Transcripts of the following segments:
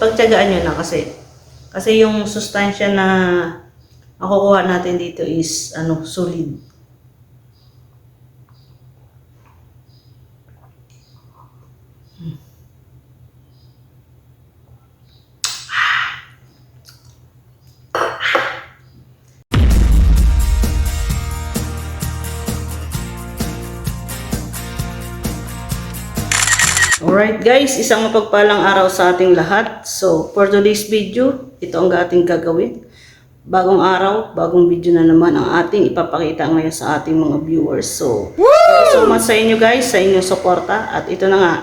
pagtyagaan nyo na kasi. Kasi yung sustansya na makukuha natin dito is ano, solid. Alright guys, isang mapagpalang araw sa ating lahat. So, for today's video, ito ang ating gagawin. Bagong araw, bagong video na naman ang ating ipapakita ngayon sa ating mga viewers. So, so much sa inyo guys, sa inyong suporta. At ito na nga,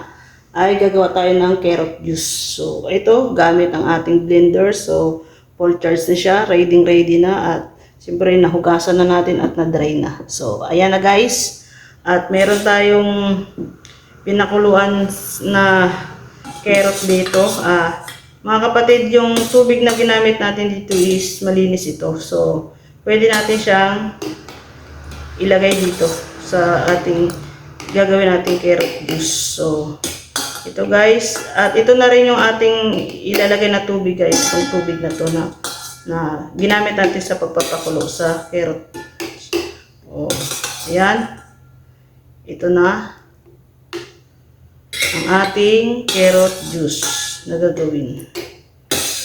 ay gagawa tayo ng carrot juice. So, ito, gamit ang ating blender. So, full charge na siya, ready ready na. At siyempre, nahugasan na natin at na-dry na. So, ayan na guys. At meron tayong pinakuluan na carrot dito. Ah, mga kapatid, yung tubig na ginamit natin dito is malinis ito. So, pwede natin siyang ilagay dito sa ating gagawin nating carrot juice. So, ito guys, at ito na rin yung ating ilalagay na tubig guys, yung tubig na to na, na ginamit natin sa pagpapakulo sa carrot. Oh, ayan. Ito na ang ating carrot juice na gagawin.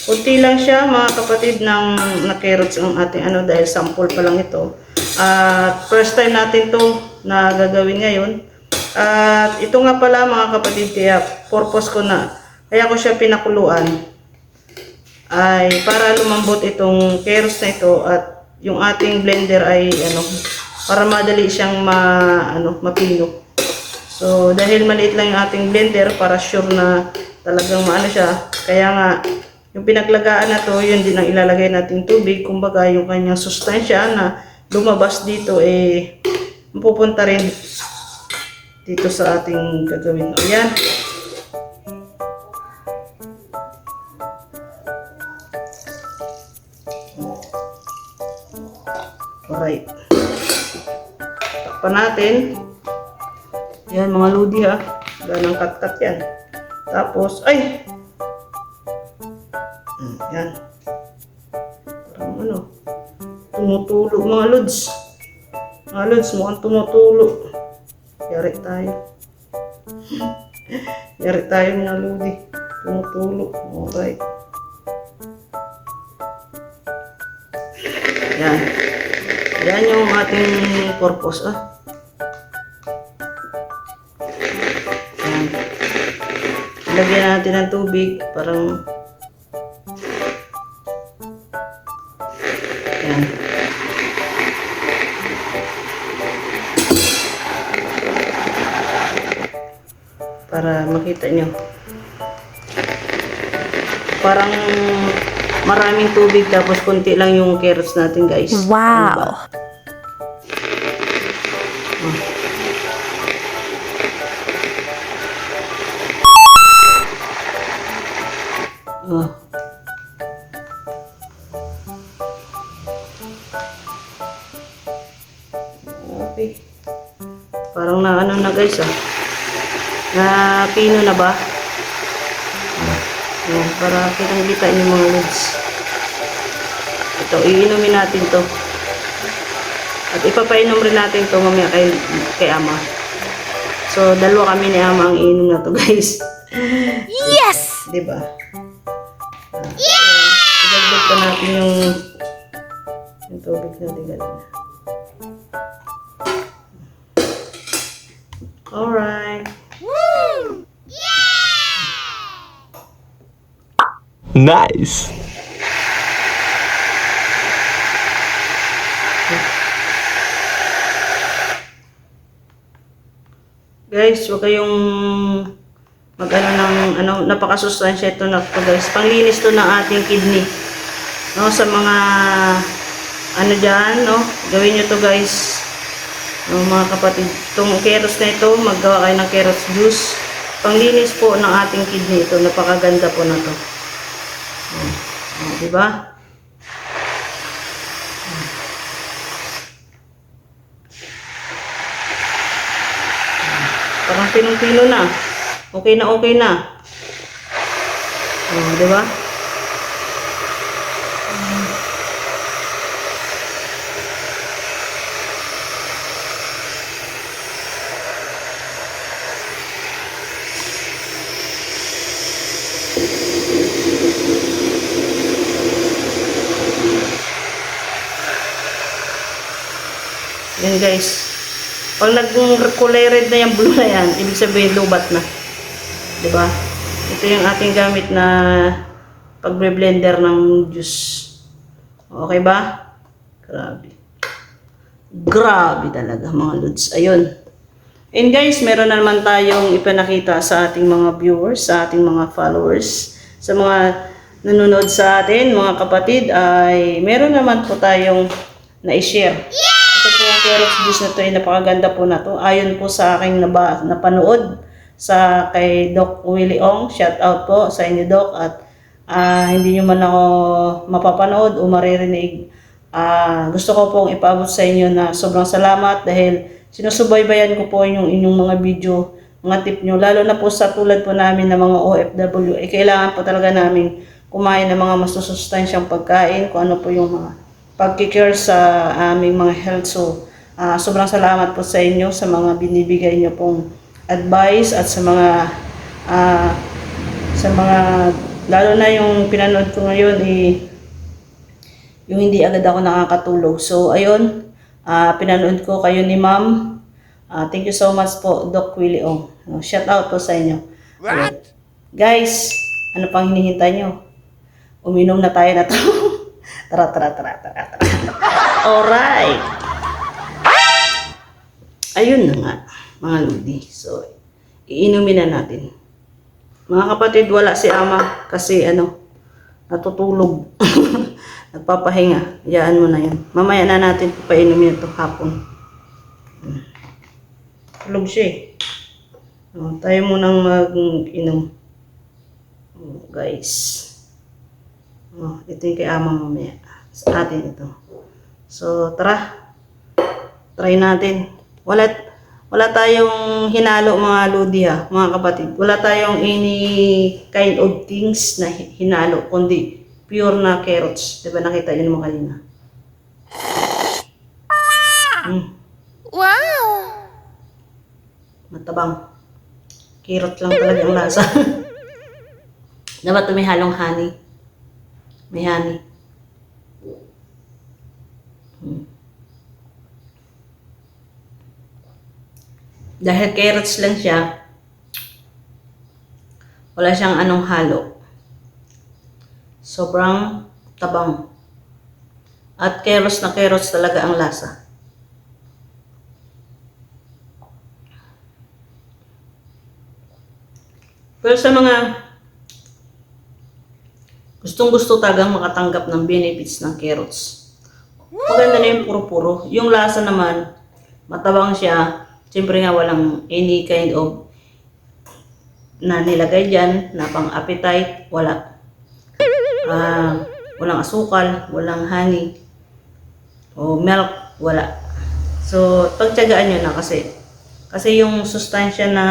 Kunti lang siya mga kapatid ng na carrots ang ating ano dahil sample pa lang ito. At first time natin to na gagawin ngayon. At ito nga pala mga kapatid kaya purpose ko na kaya ko siya pinakuluan ay para lumambot itong carrots na ito at yung ating blender ay ano para madali siyang ma ano mapino. So, dahil maliit lang yung ating blender, para sure na talagang maano siya. Kaya nga, yung pinaglagaan na to, yun din ang ilalagay nating tubig. Kumbaga, yung kanyang sustansya na lumabas dito, eh, mapupunta rin dito sa ating gagawin. Ayan. Alright. Takpan natin. Yan mga ludi ha. Ganang kat-kat yan. Tapos, ay! Hmm, yan. Parang ano. Tumutulo mga lods. Mga lods, mukhang tumutulo. Yari tayo. Yari tayo mga ludi. Tumutulo. Alright. Yan. Yan yung ating purpose ah. Lagyan natin ng tubig, parang Yan. Para makita nyo. Parang maraming tubig tapos konti lang yung carrots natin guys. Wow. Diba? Oh. Okay. Parang na ano na guys ah. Na pino na ba? Ayan, para kitang kita niyo mga lods. Ito, iinumin natin to. At ipapainom rin natin to mamaya kay, kay Ama. So, dalawa kami ni Ama ang iinom na to guys. Yes! Di ba? Yeah! Pa natin yung yung tubig natin ganun. Alright. Nice. Guys, huwag kayong mag-ano ng ano, napakasustansya ito na to guys. Panglinis to ng ating kidney. No, sa mga ano diyan, no? Gawin niyo to guys. No, mga kapatid, itong carrots na ito, maggawa kayo ng carrots juice. Panglinis po ng ating kidney ito. Napakaganda po na to. Oh, oh, di ba? Parang pinong-pino na. Okay na okay na. Oh, di ba? Yan guys. Pag nag-kulay red na yung blue na yan, ibig sabihin lubat na. ba? Ito yung ating gamit na pagbe-blender ng juice. Okay ba? Grabe. Grabe talaga mga lods. Ayun. And guys, meron na naman tayong ipinakita sa ating mga viewers, sa ating mga followers, sa mga nanonood sa atin, mga kapatid, ay meron naman po tayong na-share. Ito po yung carrots juice na to, ay napakaganda po na to. Ayon po sa aking naba, napanood sa kay Doc Willie Ong, shout out po sa inyo Doc at ah, hindi nyo man ako mapapanood o maririnig. Ah, gusto ko pong ipaabot sa inyo na sobrang salamat dahil sinusubaybayan ko po yung inyong mga video, mga tip nyo. Lalo na po sa tulad po namin ng mga OFW, eh, kailangan po talaga namin kumain ng mga masusustansyang pagkain, kung ano po yung mga pagkikare sa aming mga health. So, ah, sobrang salamat po sa inyo sa mga binibigay nyo pong advice at sa mga ah, sa mga lalo na yung pinanood ko ngayon eh, yung hindi agad ako nakakatulog. So, ayun, ah pinanood ko kayo ni ma'am. Ah, thank you so much po, Doc Willie Ong. Oh, shout out po sa inyo. What? Guys, ano pang hinihintay nyo? Uminom na tayo na to. tara, tara, tara, tara, tara. Alright. Ayun na nga, mga ludi. So, iinumin na natin. Mga kapatid, wala si ama kasi ano, natutulog. Nagpapahinga. Hayaan mo na yun. Mamaya na natin painumin ito hapon. Tulog siya eh. Oh, tayo munang mag-inom. Oh, guys. Oh, ito yung kay ama mamaya. Sa atin ito. So, tara. Try natin. Wala, wala tayong hinalo mga lodi ha, mga kapatid. Wala tayong any kind of things na hi- hinalo, kundi pure na carrots. Diba nakita yun mo kanina? Mm, Wow! matabang. Carrot lang talaga ang lasa. Dapat may halong honey. May honey. Mm. Dahil carrots lang siya, wala siyang anong halo. Sobrang tabang. At carrots na carrots talaga ang lasa. Pero sa mga gustong gusto talagang makatanggap ng benefits ng carrots, maganda na yung puro-puro. Yung lasa naman, matabang siya. Siyempre nga walang any kind of na nilagay dyan, na pang appetite, wala. Ah, walang asukal, walang honey, o milk, wala. So, pagtyagaan nyo na kasi. Kasi yung sustansya na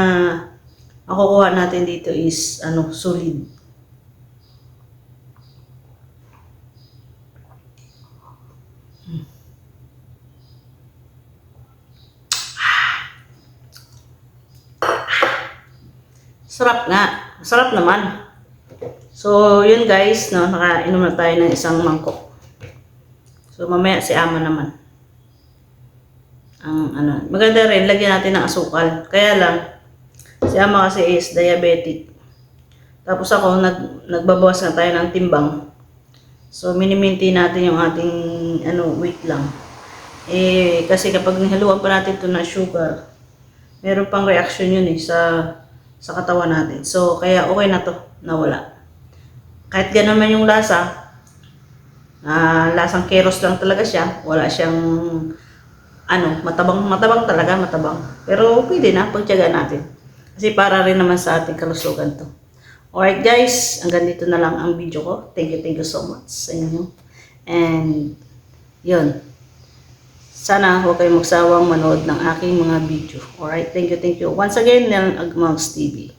makukuha natin dito is ano, solid. Sarap nga. Sarap naman. So, yun guys, no, nakainom na tayo ng isang mangkok. So, mamaya si Ama naman. Ang ano, maganda rin, lagyan natin ng asukal. Kaya lang, si Ama kasi is diabetic. Tapos ako, nag, nagbabawas na tayo ng timbang. So, miniminti natin yung ating ano, weight lang. Eh, kasi kapag nihaluan pa natin ito na sugar, meron pang reaction yun eh sa sa katawan natin. So, kaya okay na to, nawala. Kahit ganun man yung lasa, ah lasang keros lang talaga siya, wala siyang ano, matabang, matabang talaga, matabang. Pero pwede na, pagtyaga natin. Kasi para rin naman sa ating kalusugan to. Alright guys, hanggang dito na lang ang video ko. Thank you, thank you so much sa inyo. And, yun. Sana huwag kayong magsawang manood ng aking mga video. Alright, thank you, thank you. Once again, Nel Agmags TV.